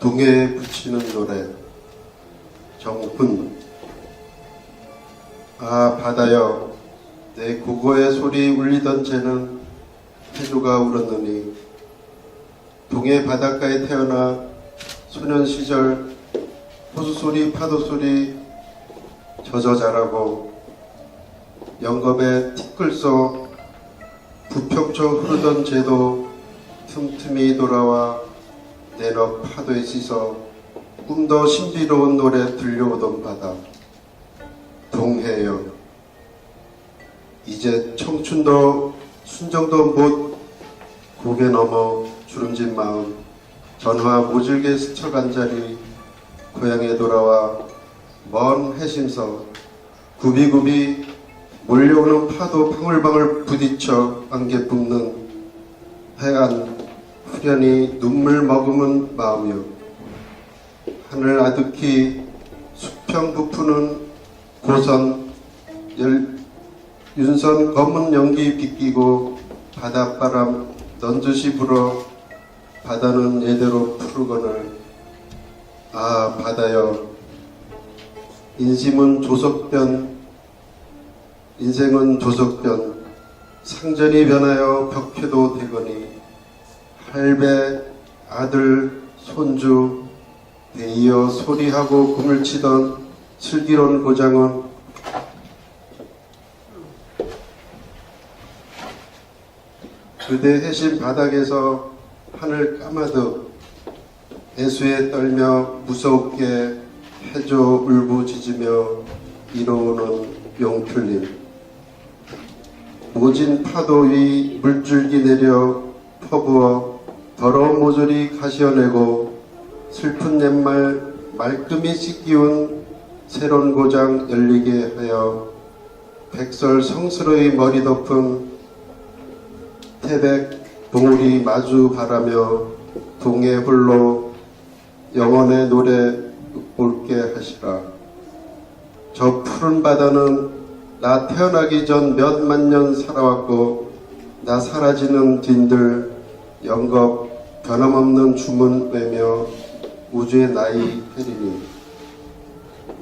동해에 붙이는 노래 정훈 아 바다여 내 고고의 소리 울리던 채는 해주가 울었느니. 동해 바닷가에 태어나 소년 시절 호수 소리 파도 소리 젖어 자라고 영겁의 티끌 속 부평초 흐르던 제도 틈틈이 돌아와 내럽 파도에 씻어 꿈도 신비로운 노래 들려오던 바다. 동해여. 이제 청춘도 순정도 못 고개 넘어 주름진 마음. 전화 모질게 스쳐간 자리 고향에 돌아와 먼 해심서 구비구비 몰려오는 파도 방울방울 부딪혀 안개 붓는 해안 후련히 눈물 머금은 마음이요. 하늘 아득히 수평 부푸는 고선 열, 윤선 검은 연기 비끼고 바닷바람 넌듯이 불어 바다는 예대로 푸르거늘. 아 바다여. 인심은 조석변 인생은 조석변. 상전이 변하여 벽해도 되거니 할배 아들 손주 대이어 소리하고 꿈을 치던 슬기로운 고장은 그대 해신 바닥에서 하늘 까마득 애수에 떨며 무섭게 해조 울부짖으며 이로우는 용틀림. 모진 파도 위 물줄기 내려 퍼부어 더러운 모조리 가시어내고 슬픈 옛말 말끔히 씻기운 새로운 고장 열리게 하여 백설 성스러이 머리 덮은 태백 봉우리 마주 바라며 동해 홀로 영원의 노래 옳게 하시라. 저 푸른 바다는 나 태어나기 전 몇만 년 살아왔고 나 사라지는 뒤들 영겁 변함없는 주문 외며 우주의 나이 페리니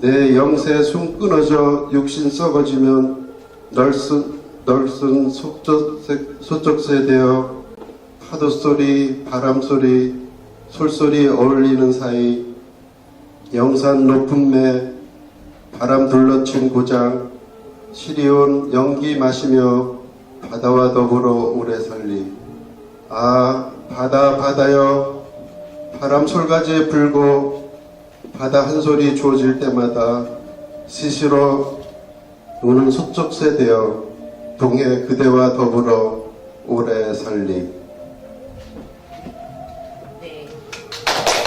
내 영세 숨 끊어져 육신 썩어지면 널쓴 소쩍새, 소쩍새 되어 파도 소리 바람 소리 솔소리 어울리는 사이 영산 높은 매 바람 둘러친 고장 시리온 연기 마시며 바다와 더불어 오래 살리 아 바다 바다여 바람 솔가지에 불고 바다 한 소리 주어질 때마다 시시로 우는 소쩍새 되어 동해 그대와 더불어 오래 살리 네.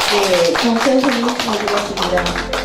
네, 정선 선생님 잘 들었습니다.